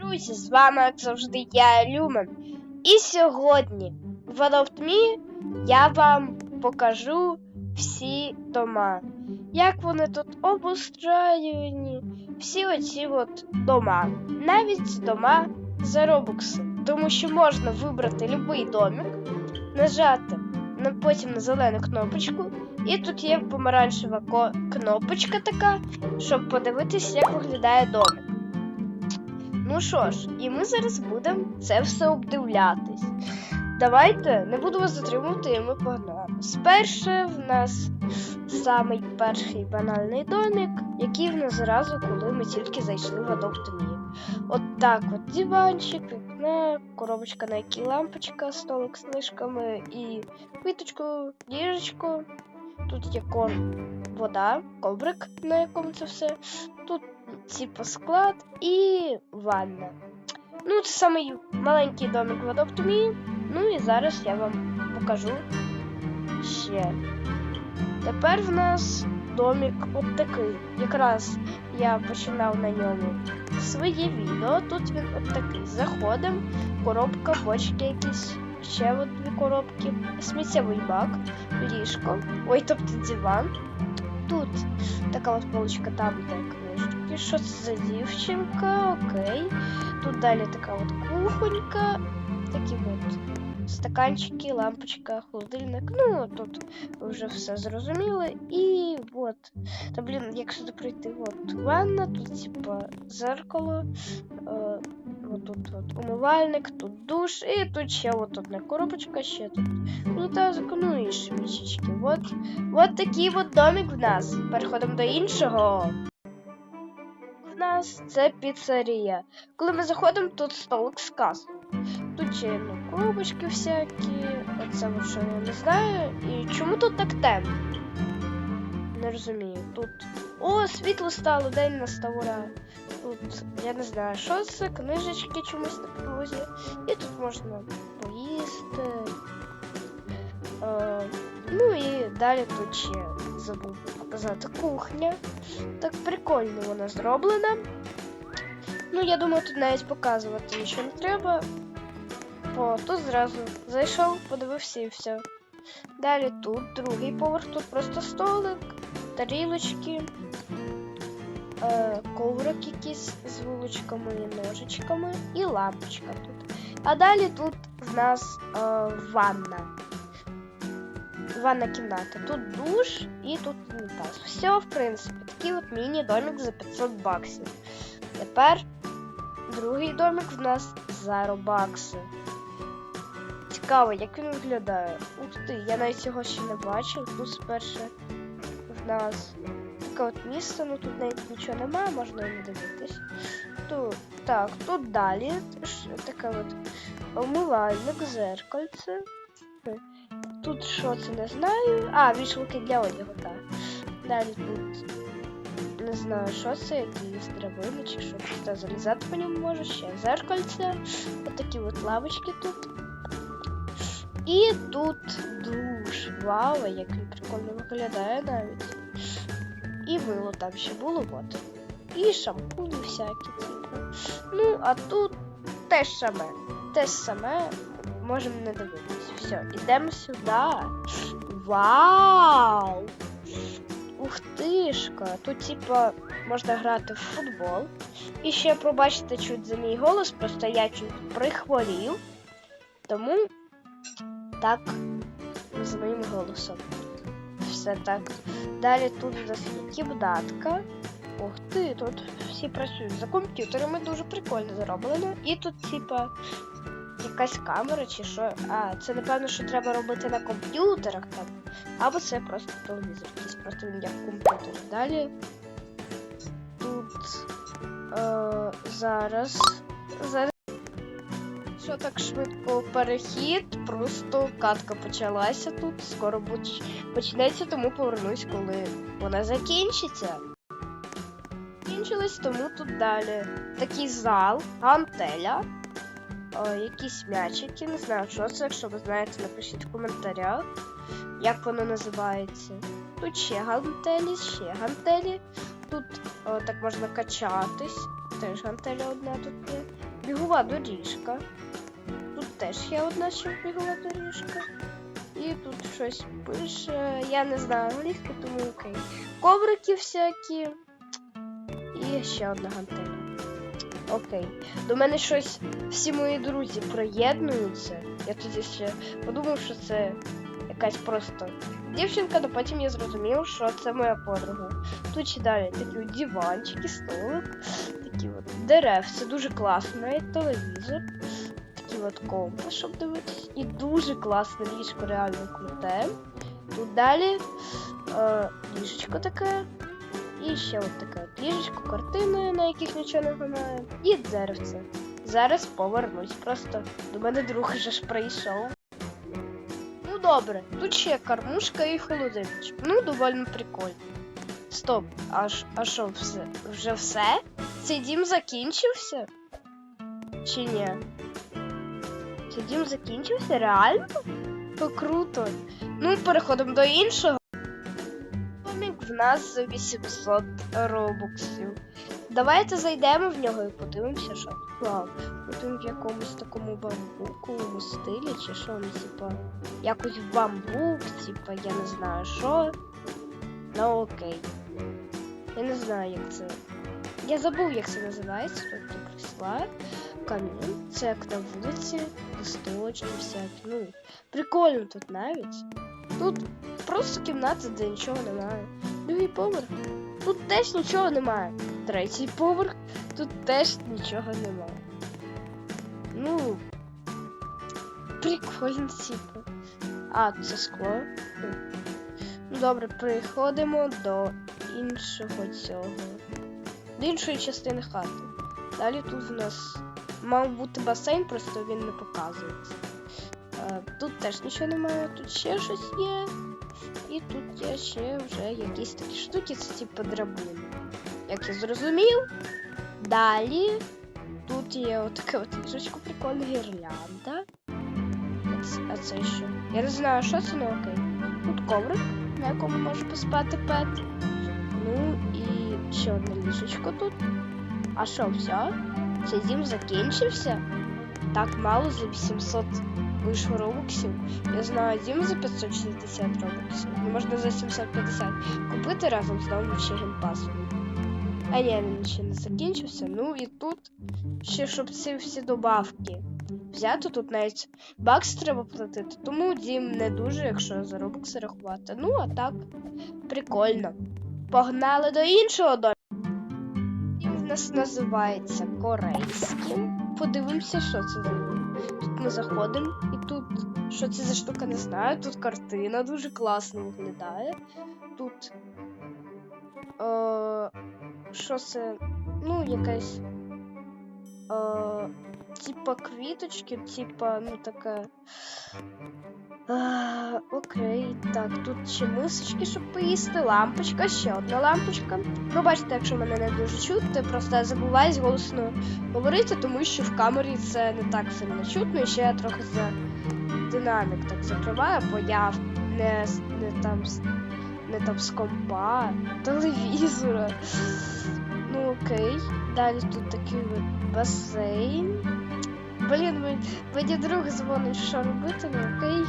Друзі, з вами, як завжди, я Люмен. І сьогодні в Adopt Me я вам покажу всі дома. Як вони тут обустроєні, всі оці от дома. Навіть дома за робокси. Тому що можна вибрати будь-який домик, нажати на, потім на зелену кнопочку, і тут є помаранчева кнопочка така, щоб подивитись, як виглядає домик. Ну що ж, і ми зараз будемо це все обдивлятись. Давайте не буду вас затримувати, і ми погнали. Сперше в нас самий перший банальний домик, який в нас зразу, коли ми тільки зайшли в Adopt Me. От так от диванчик, вікно, коробочка, на якій лампочка, столик з книжками і квіточку, діжечку. Тут є кор... вода, коврик, на якому це все. Тут типу склад і ванна. Ну, це самий маленький домик в Adopt Ну і зараз я вам покажу ще. Тепер в нас домик от такий. Якраз я починав на ньому своє відео. Тут він от такий. Заходимо, коробка, бочки якісь, ще от дві коробки, сміттєвий бак, ліжко, ой, тобто диван. Тут така от полочка там, де. Що це за дівчинка? Окей. Тут далі така от кухонька, такі от стаканчики, лампочка, холодильник. Ну, тут ви вже все зрозуміли. І от. Та блін, як сюди прийти? От ванна, тут типа зеркало. Е, от тут от умивальник, тут душ, і тут ще от одна коробочка, ще тут унітазик, ну і шмічечки. От, от такий от домик в нас. Переходимо до іншого. Нас це піцерія. Коли ми заходимо, тут столик з касою. Тут ще ну, коробочки всякі. Оце що я не знаю. І чому тут так темно? Не розумію. Тут. О, світло стало, день настав ура. Тут, я не знаю, що це, книжечки чомусь на підлозі. І тут можна поїсти. Е, ну і далі тут ще забув показати кухня. Так прикольно вона зроблена. Ну, я думаю, тут навіть показувати нічого не треба. Бо тут зразу зайшов, подивився і все. Далі тут другий поверх, тут просто столик, тарілочки, е, коврик якийсь з вуличками і ножичками і лампочка тут. А далі тут в нас е, ванна. Ванна кімната. Тут душ і тут унітаз. Все, в принципі, такий от міні-домик за 500 баксів. Тепер другий домик в нас за робакси. Цікаво, як він виглядає. Ух ти, я навіть його ще не бачив. Тут спершу в нас таке от місце, ну тут навіть нічого немає, можна і не дивитись. Тут, так, тут далі таке от умивальник, зеркальце. Тут що це не знаю. А, вішалки для одягу, так. Далі тут не знаю, що це, якісь драбини чи що. Просто залізати по ньому може ще зеркальце. Отакі от лавочки тут. І тут душ. Вау, як він прикольно виглядає навіть. І мило там ще було, от. І шампуні всякі, типу. Ну, а тут те ж саме. Те ж саме. Можемо не дивитись. Все, ідемо сюди. Вау! Ух тишка! Тут, типа, можна грати в футбол. І ще пробачте чуть за мій голос, просто я чуть прихворів. Тому так з моїм голосом. Все так. Далі тут у нас є кімнатка. Ух ти, тут всі працюють за комп'ютерами, дуже прикольно зроблено. І тут, типа, якась камера чи що. А, це напевно, що треба робити на комп'ютерах там. Або це просто телевізор, якийсь просто він як комп'ютер. Далі тут е, зараз. Зараз. Що так швидко перехід? Просто катка почалася тут. Скоро почнеться, тому повернусь, коли вона закінчиться. Закінчилась, тому тут далі такий зал, гантеля, е, якісь м'ячики, не знаю, що це, якщо ви знаєте, напишіть в коментарях, як воно називається. Тут ще гантелі, ще гантелі. Тут е, так можна качатись. Теж гантеля одна тут є. бігова доріжка. Тут теж є одна ще бігова доріжка. І тут щось пише. Я не знаю англійську, тому окей. Коврики всякі. І ще одна гантеля. Окей. До мене щось всі мої друзі приєднуються. Я тоді ще подумав, що це якась просто дівчинка, але потім я зрозумів, що це моя подруга. Тут ще далі такі от диванчики, столик, такі от дерев. Це дуже класно, навіть телевізор. Такий от компас, щоб дивитись. І дуже класне ліжко, реально круте. Тут далі е, ліжечко таке. І ще от таке от ліжечко, картини, на яких нічого немає. І дзеркальце. Зараз повернусь. Просто до мене друг вже ж прийшов. Ну добре, тут ще кормушка і холодильничок. Ну, доволі прикольно. Стоп, а ж- а що, все? Вже все? Цей дім закінчився? Чи ні? Цей дім закінчився? Реально? То круто. Ну, переходимо до іншого. Нас 800 робоксів. Давайте зайдемо в нього і подивимося, що тут. Тут в якомусь такому бамбуковому стилі, чи що він, типа, якось в бамбук, типа, я не знаю що. Ну окей. Я не знаю, як це. Я забув, як це називається. Є крісла, камін, це як на вулиці, листочки всякі. Ну, прикольно тут навіть. Тут просто кімната, де нічого немає. Другий поверх. Тут теж нічого немає. Третій поверх. Тут теж нічого немає. Ну. Прикольно, типу. А, це скло. Ну. Добре, переходимо до іншого цього. До іншої частини хати. Далі тут в нас мав бути басейн, просто він не показується. Е, Тут теж нічого немає, тут ще щось є. Тут є ще вже якісь такі штуки, це типу драбини. Як я зрозумів. Далі тут є отаке от ліжечко прикольне гірлянда. А це, а що? Я не знаю, що це, ну окей. Тут коврик, на якому може поспати пет. Ну і ще одне ліжечко тут. А що, все? Цей дім закінчився? Так мало за 800 вийшло робоксів. Я знаю дім за 560 робоксів. Можна за 750 купити разом з новим ще геймпасом. А ні, він ще не закінчився. Ну і тут ще щоб ці всі добавки взяти, тут навіть бакс треба платити, тому дім не дуже, якщо за робокси рахувати. Ну, а так, прикольно. Погнали до іншого дому. Дім в нас називається корейським. Подивимося, що це за. Тут ми заходимо, і тут що це за штука, не знаю. Тут картина дуже класно виглядає. Тут. Е, що це? Ну, якась. Е, типа квіточки, типа, ну така. А, окей, так, тут ще мисочки, щоб поїсти, лампочка, ще одна лампочка. Бачите, якщо мене не дуже чути, просто я забуваюсь голосно говорити, тому що в камері це не так сильно чутно, і ще я трохи за динамік так закриваю, бо я не, не там не там з компа, телевізора. Ну окей. Далі тут такий басейн. Блін, мені друг дзвонить, що робити, ну окей.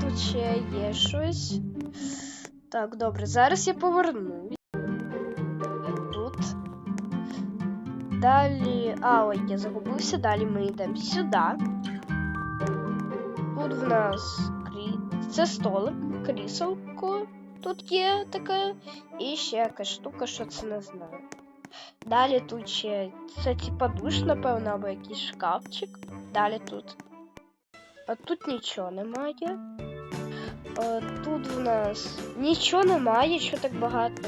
Тут ще є щось. Так, добре, зараз я повернусь. Далі. А, ой, я загубився, далі ми йдемо сюди. Тут в нас крі... це столик, кріселко. Тут є таке. І ще якась штука, що це не знаю. Далі тут ще це типа душ, напевно, або якийсь шкафчик. Далі тут. А тут нічого немає. А, тут в нас нічого немає, що так багато.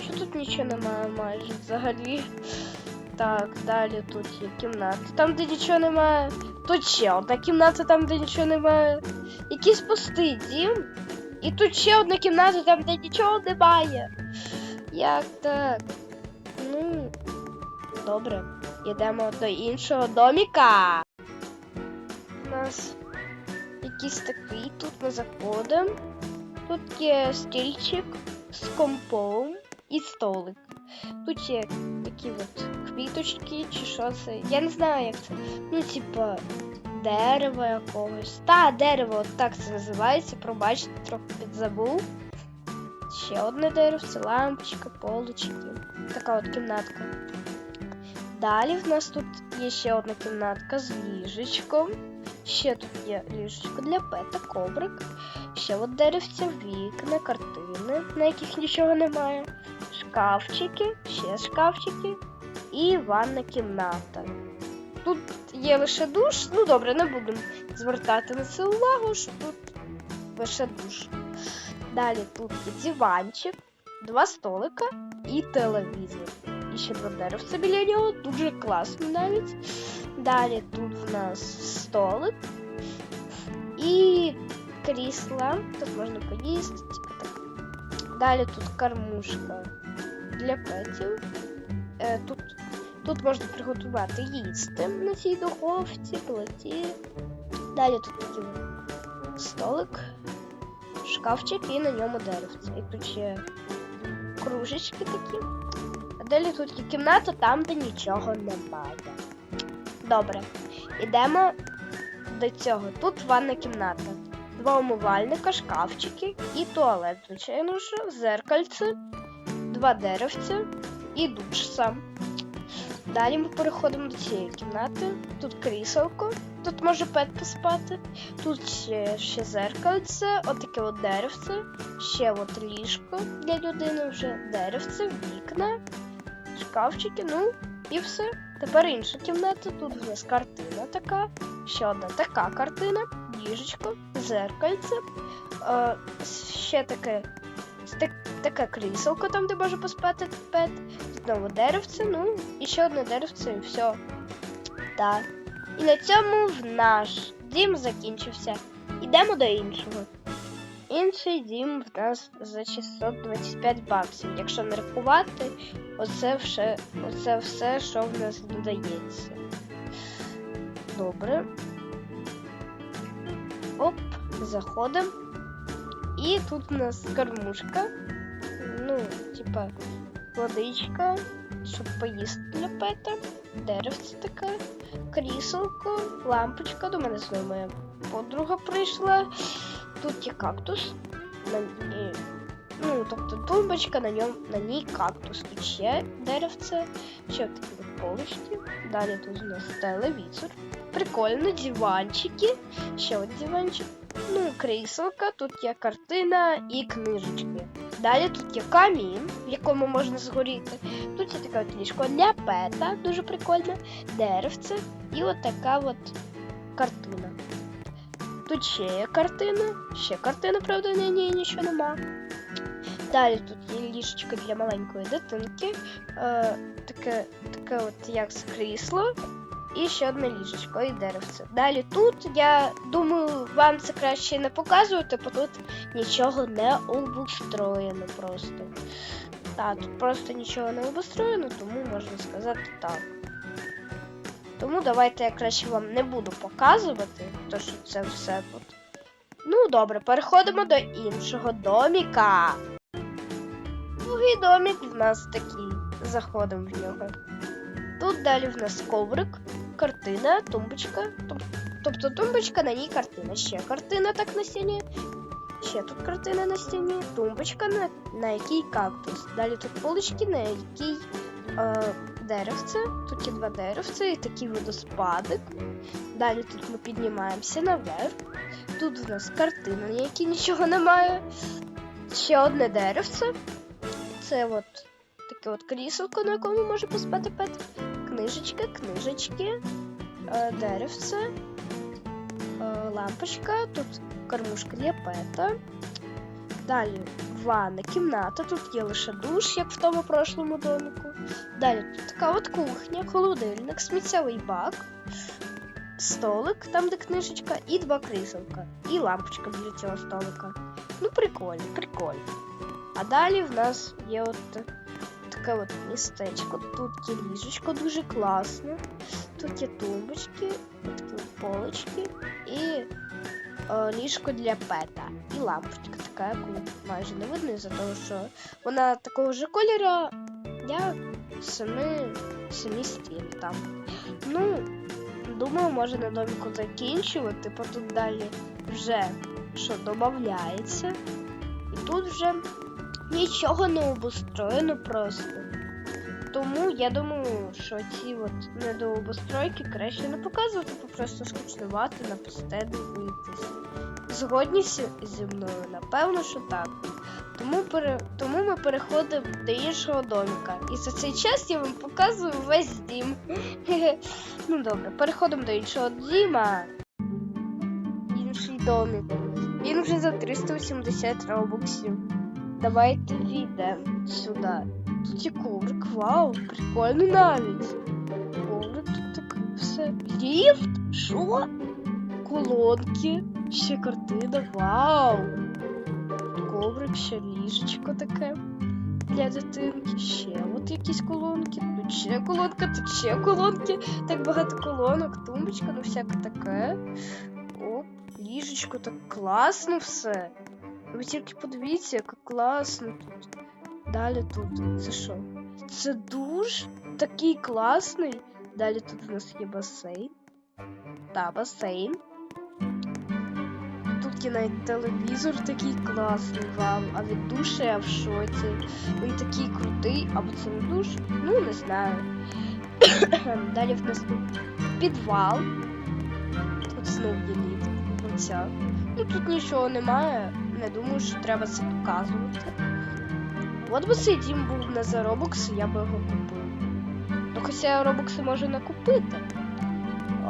Що тут нічого немає майже взагалі. Так, далі тут є кімната. Там, де нічого немає. Тут ще одна кімната, там, де нічого немає. Якийсь пустий дім. І тут ще одна кімната, там, де нічого немає. Як так? Ну, добре. Йдемо до іншого доміка. У нас якийсь такий, тут ми заходимо. Тут є стільчик з компом і столик. Тут є такі от квіточки, чи що це. Я не знаю, як це. Ну, типа, дерево якогось. Та, дерево, от так це називається. Пробачте, трохи підзабув. Ще одне дерево, це лампочка, полочки. Така от кімнатка. Далі в нас тут є ще одна кімнатка з ліжечком. Ще тут є ліжечко для пета, коврик. Ще от деревця, вікна, картини, на яких нічого немає. Шкафчики, ще шкафчики і ванна кімната. Тут є лише душ. Ну добре, не будемо звертати на це увагу, що тут лише душ. Далі тут диванчик, два столика і телевізор. І ще два деревця біля нього, дуже класно навіть. Далі тут в нас столик і крісла. Тут можна поїсти, типу. Далі тут кормушка для петів. Е, тут, тут можна приготувати їсти на цій духовці, плиті. Далі тут такий столик, шкафчик і на ньому деревце. І тут ще кружечки такі. А далі тут є кімната, там, де нічого немає. Добре. Ідемо до цього. Тут ванна кімната. Два умивальника, шкафчики і туалет, звичайно ж, зеркальце, два деревця і душ сам. Далі ми переходимо до цієї кімнати. Тут кріселко, тут може пет поспати. Тут ще, ще зеркальце, отаке от деревце, ще от ліжко для людини вже деревце, вікна, шкафчики, ну і все. Тепер інша кімната. Тут у нас картина така, ще одна така картина, ліжечко, зеркальце, е, ще таке, так, таке кріселко там, де може поспати пет. Знову деревце, ну і ще одне деревце, і все. Так. І на цьому в наш дім закінчився. Ідемо до іншого. Інший дім в нас за 625 баксів. Якщо не рахувати, оце все, оце все, що в нас додається. Добре. Оп, заходимо. І тут у нас кормушка. Ну, типа, водичка, щоб поїсти для пета. Деревце таке, кріселко, лампочка. До мене знову моя подруга прийшла. Тут є кактус. На ній, ну, тобто тумбочка, на ньому на ній кактус. Тут ще деревце, ще такі полочки. Далі тут у нас телевізор. Прикольно, диванчики. Ще один диванчик. Ну, кріселка, тут є картина і книжечки. Далі тут є камін, в якому можна згоріти. Тут є таке от ліжко для пета, дуже прикольне, деревце і от така от картина. Тут ще є картина, ще картина, правда, на ній нічого нема. Далі тут є ліжечко для маленької дитинки, е, таке, таке от як з крісло, і ще одне ліжечко і деревце. Далі тут, я думаю, вам це краще не показувати, бо тут нічого не обустроєно просто. Так, тут просто нічого не обустроєно, тому можна сказати так. Тому давайте я краще вам не буду показувати, то що це все тут. Ну, добре, переходимо до іншого доміка. Другий домік в нас такий. Заходимо в нього. Тут далі в нас коврик, картина, тумбочка. Тобто тумбочка, на ній картина. Ще картина так на стіні. Ще тут картина на стіні, тумбочка, на, на якій кактус. Далі тут полички, на якій е, деревце. Тут є два деревця і такий водоспадик. Далі тут ми піднімаємося наверх. Тут в нас картина, на якій нічого немає. Ще одне деревце. Це от таке от кріселко, на якому може поспати пет. Книжечки, е, деревце, е, лампочка, тут кормушка для пета. Далі ванна, кімната, тут є лише душ, як в тому прошлому доміку. Далі тут така от кухня, холодильник, сміттєвий бак, столик, там де книжечка, і два кріселка. І лампочка біля цього столика. Ну, прикольно, прикольно. А далі в нас є от таке от містечко. Тут є ліжечко дуже класне. Тут є тумбочки, такі полочки і е, ліжко для пета. І лампочка така, яку майже не видно, за того, що вона такого ж кольору, Я самі, самі стіни там. Ну, думаю, може на доміку закінчувати, бо тут далі вже що додається. І тут вже нічого не обустроєно просто. Тому я думаю, що ці от недообустройки краще не показувати, бо просто скучнувати на постелі. Згодні зі мною? Напевно, що так. Тому, пере... Тому ми переходимо до іншого доміка. І за цей час я вам показую весь дім. ну добре, переходимо до іншого діма. Інший домік. Він вже за 380 робоксів. Давайте війдемо сюди. Тут є коврик, вау, прикольно навіть. Коврик тут так все. Ліфт? Що? Колонки, ще картина, вау! Коврик, ще ліжечко таке для дитинки, ще от якісь колонки, тут ще колонка, тут ще колонки, так багато колонок, тумбочка, ну всяке таке. О, ліжечко, так класно все. Ви тільки подивіться, як класно тут. Далі тут. Це що? Це душ такий класний. Далі тут у нас є басейн. Та, басейн. Тут є навіть телевізор такий класний вам, а від душа я в шоці. Він такий крутий, або це не душ? Ну, не знаю. Далі в нас тут підвал. Тут знов є. Оця. Ну тут нічого немає. Не думаю, що треба це показувати. От би цей дім був не за робокси, я би його купив. Ну хоча робокси можу не купити.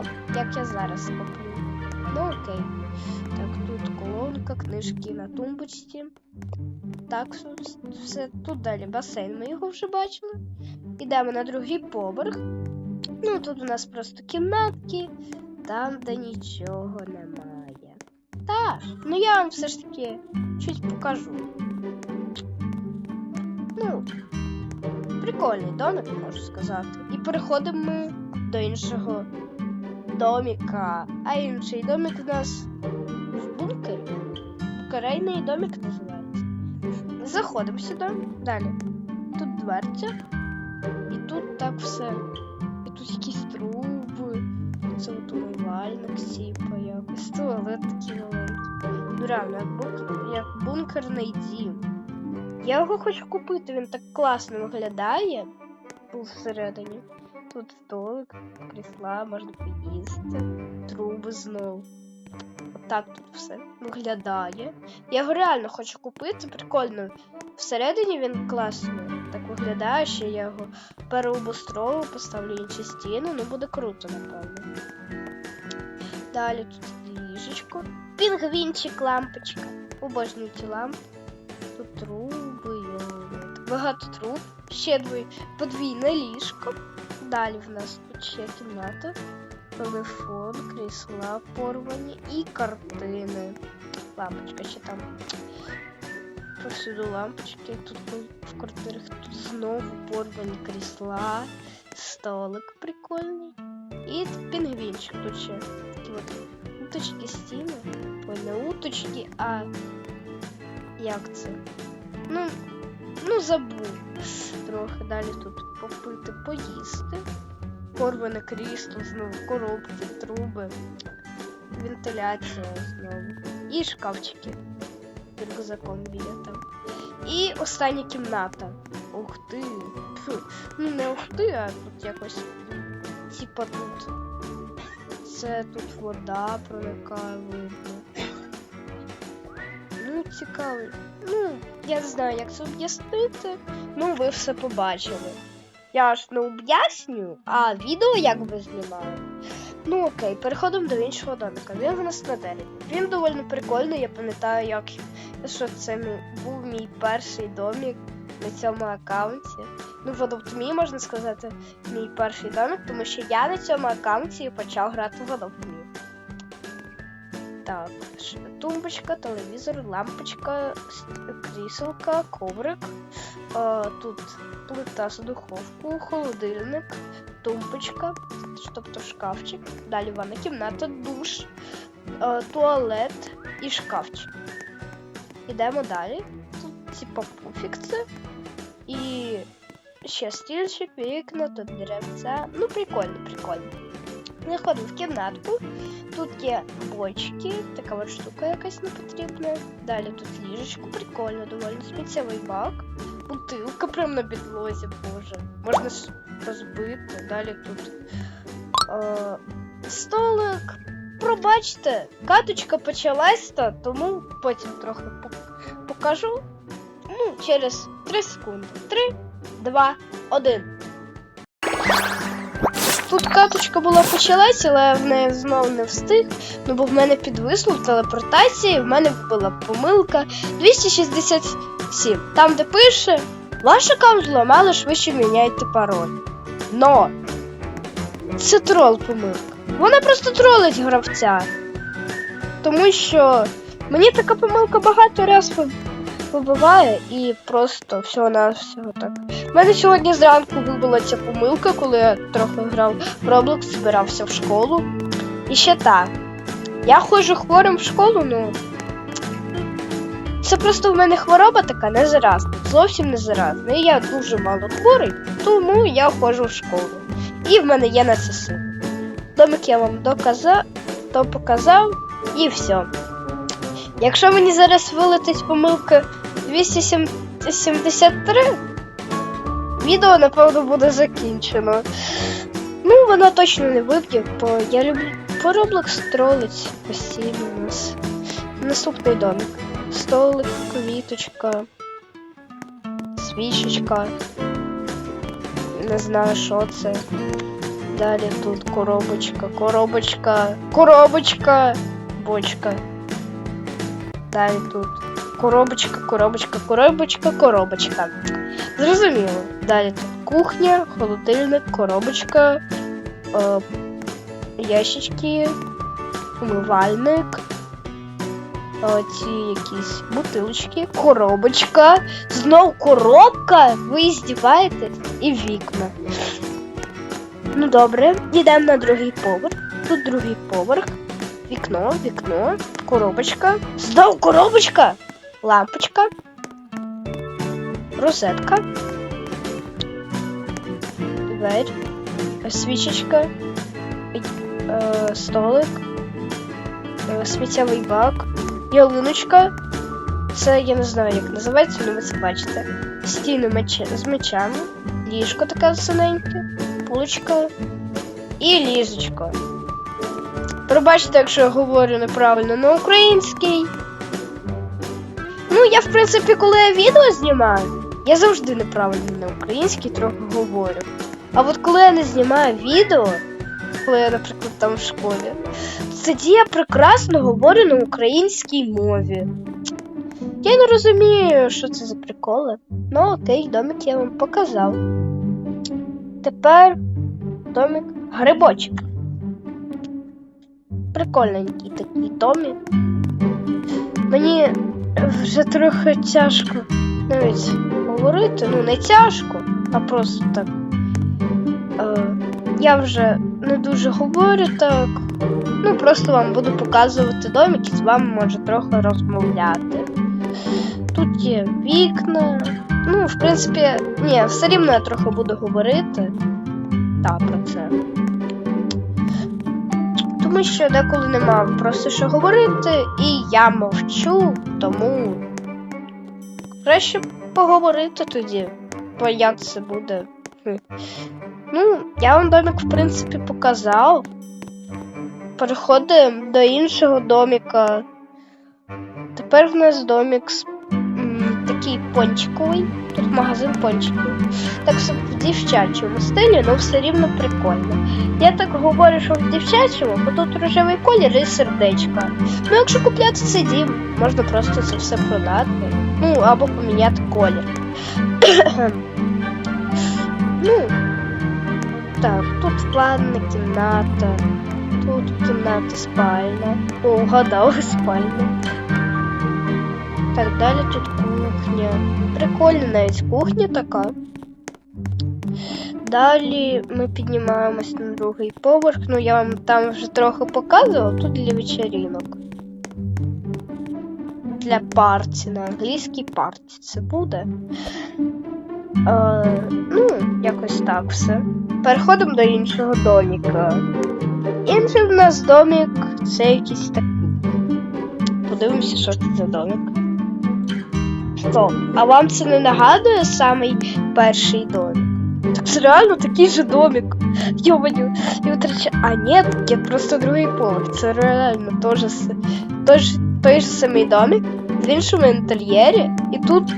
От, як я зараз куплю. Ну окей. Так, колонка, книжки на тумбочці. Так, все- тут далі басейн. Ми його вже бачили. Ідемо на другий поверх. Ну, тут у нас просто кімнатки, там, де нічого немає. Так, ну я вам все ж таки чуть покажу. Ну, прикольний домик, можу сказати. І переходимо до іншого доміка. А інший домик у нас. Бункерейний домик називається. Заходимо сюди. Далі. Тут дверця. І тут так все. І тут якісь труби. Це от умивальник сіпа якось. Туалет такий маленький. Ну реально, як, бункер, як бункерний дім. Я його хочу купити, він так класно виглядає. Тут всередині. Тут столик, крісла, можна поїсти, труби знову. Отак тут все виглядає. Я його реально хочу купити, прикольно. Всередині він класно так виглядає, що я його переобустровую, поставлю інші стіни, ну буде круто, напевно. Далі тут ліжечко. Пінгвінчик, лампочка. Обожнюю ці лампи. Тут труби, багато труб. Ще двоє подвійне ліжко. Далі в нас тут ще кімната. Телефон, крісла порвані і картини. Лампочка ще там. Повсюду лампочки. Тут в квартирах тут знову порвані крісла, столик прикольний. І пінгвінчик тут ще. От уточки стіни. Ой, не уточки, а як це? Ну, ну забув. Трохи далі тут попити, поїсти. Порване крісло, знову коробки, труби, вентиляція знову. І шкафчики. Під рюкзаком біля там. І остання кімната. Ух ти. Фу. Ну не ух ти, а тут якось. Типа тут. Це тут вода проникає видно. Ну, цікавий. Ну, я не знаю, як це об'яснити. Ну, ви все побачили. Я ж не об'яснюю, а відео як би знімаю. Ну окей, переходимо до іншого домика. Він в нас на дереві. Він доволі прикольний, я пам'ятаю, як що це був мій перший домик на цьому аккаунті. Ну, в Adopt.me, можна сказати, мій перший домик, тому що я на цьому аккаунті почав грати в Adopt.me. Так, тумбочка, телевізор, лампочка, кріселка, коврик. Е, тут плита з духовку, холодильник, тумбочка, тобто шкафчик. Далі ванна кімната, душ, е, туалет і шкафчик. Ідемо далі. Тут типа пуфік. І ще стільчик, вікна, тут деревця. Ну, прикольно, прикольно. Заходимо в кімнатку. Тут є бочки, така от штука якась непотрібна. Далі тут ліжечко, прикольно, доволі сміттєвий бак. Бутилка прямо на підлозі, боже. Можна ж розбити. Далі тут е, столик. Пробачте, каточка почалась, тому потім трохи покажу. Ну, через 3 секунди. 3, 2, 1. Тут каточка була почалась, але я в неї знову не встиг. Ну бо в мене підвисло в телепортації, в мене була помилка 267. Там, де пише, ваш аккаунт зламали, швидше міняйте пароль. Но це трол помилка. Вона просто тролить гравця. Тому що мені така помилка багато разів ви- вибиває і просто всього на всього так. У мене сьогодні зранку вибила ця помилка, коли я трохи грав в Roblox, збирався в школу. І ще так. Я ходжу хворим в школу, ну. Це просто в мене хвороба така не заразна, зовсім не заразна. І я дуже мало хворий, тому я ходжу в школу. І в мене є на це сил. Домик я вам доказав, то показав і все. Якщо мені зараз вилетить помилка 273, відео, напевно, буде закінчено. Ну, воно точно не виб'є, бо я люблю по Roblox постійно у нас. Наступний домик. Столик, квіточка, свічечка. Не знаю, що це. Далі тут коробочка, коробочка, коробочка, бочка. Далі тут коробочка, коробочка, коробочка, коробочка. Зрозуміло. Далі тут кухня, холодильник, коробочка, е, ящички, умивальник, ці якісь бутилочки, коробочка, знов коробка. Ви здіваєтесь і вікна. Ну добре, йдемо на другий поверх. Тут другий поверх. Вікно, вікно, коробочка. Знов коробочка. Лампочка. Розетка. Двері. Свічечка. Е, столик. Е, сміттєвий бак. Ялиночка. Це я не знаю, як називається, але ви це бачите. Стіни меч... з мечами. Ліжко таке синеньке. Пулочка. І ліжечко. Пробачте, якщо я говорю неправильно на український. Ну, я, в принципі, коли я відео знімаю, я завжди неправильно на українській трохи говорю. А от коли я не знімаю відео, коли я, наприклад, там в школі, тоді я прекрасно говорю на українській мові. Я не розумію, що це за приколи. Ну окей, домик я вам показав. Тепер домик грибочок. Прикольненький такий домик. Мені вже трохи тяжко навіть говорити. Ну, не тяжко, а просто так. Е, я вже не дуже говорю так. Ну, просто вам буду показувати домик і з вами може трохи розмовляти. Тут є вікна. Ну, в принципі, ні, все рівно я трохи буду говорити. Так, про це. Тому що деколи нема просто що говорити, і я мовчу, тому краще поговорити тоді, бо як це буде. Ну, я вам домик, в принципі, показав. Переходимо до іншого доміка. Тепер в нас домик м, такий пончиковий. Тут магазин пончиків. Так що в дівчачому стилі, але все рівно прикольно. Я так говорю, що в дівчачому, бо тут рожевий колір і сердечка. Ну, якщо купляти цей дім, можна просто це все продати. Ну, або поміняти колір. ну, так, тут планна кімната, тут кімната спальня. О, вгадав, спальня. Так, далі тут кухня. Прикольна навіть кухня така. Далі ми піднімаємось на другий поверх. Ну, я вам там вже трохи показував, тут для вечерінок. Для парті, на англійській парті це буде. Е, ну, якось так все. Переходимо до іншого доміка. Інший в нас домік це якийсь такий. Подивимося, що це за домік. Стоп. А вам це не нагадує самий перший домік? Так це реально такий же домік. Йоманю, і витрача. А ні, є просто другий поверх. Це реально теж с- той, ж- той ж самий домік в іншому інтер'єрі, і тут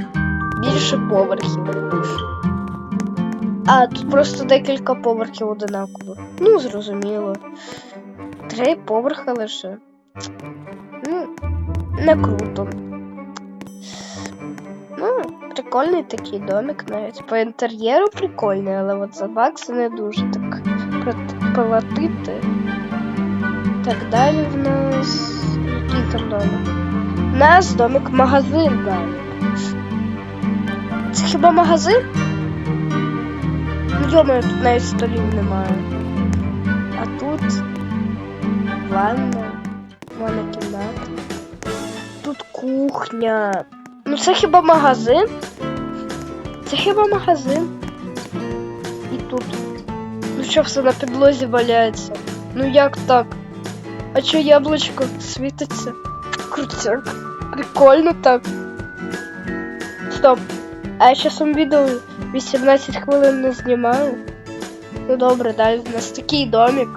більше поверхів. А тут просто декілька поверхів одинакових. Ну, зрозуміло. Три поверхи лише. Ну, не круто. Ну, прикольний такий домик навіть. По інтер'єру прикольний, але от за бакси не дуже так платити. Так далі в нас. Який там домик? У нас домик магазин далі. Це хіба магазин? Ну, йома, тут навіть столів немає. А тут ванна, ванна кімната. Тут кухня. Ну це хіба магазин? Це хіба магазин? І тут. Ну що все на підлозі валяється? Ну як так? А чо яблучко світиться? Крутяк. Прикольно так. Стоп. А я часом відео 18 хвилин не знімаю. Ну добре, далі в нас такий домик.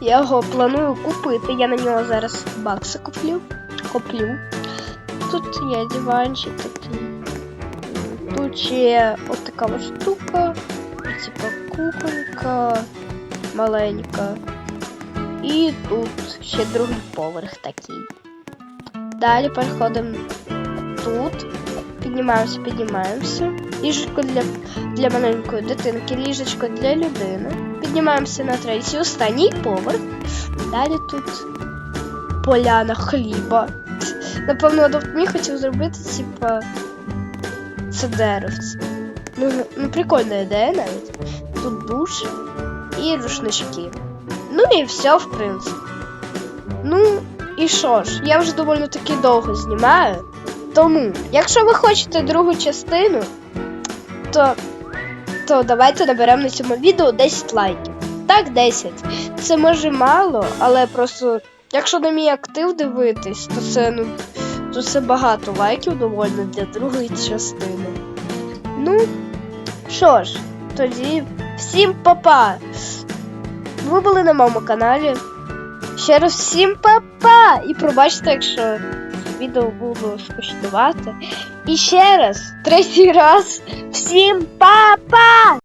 Я його планую купити. Я на нього зараз бакси куплю. Куплю. Тут є диванчик такий. Тут ще от штука. Типа кухонька маленька. І тут ще другий поверх такий. Далі переходимо тут. Піднімаємося, піднімаємося. Ліжечко для, для маленької дитинки, ліжечко для людини. Піднімаємося на третій, останній поверх. Далі тут поляна хліба. Напевно, мій хотів зробити, типа, це. Ну, ну, прикольна ідея навіть. Тут душ і рушнички. Ну і все, в принципі. Ну, і що ж, я вже доволі таки довго знімаю. Тому, якщо ви хочете другу частину, то, то давайте наберемо на цьому відео 10 лайків. Так, 10. Це може мало, але просто, якщо на мій актив дивитись, то це ну, то це багато лайків доволі для другої частини. Ну, що ж, тоді всім па-па! Ви були на моєму каналі. Ще раз всім па-па! І пробачте, якщо відео було скуштувати. І ще раз, третій раз, всім па-па!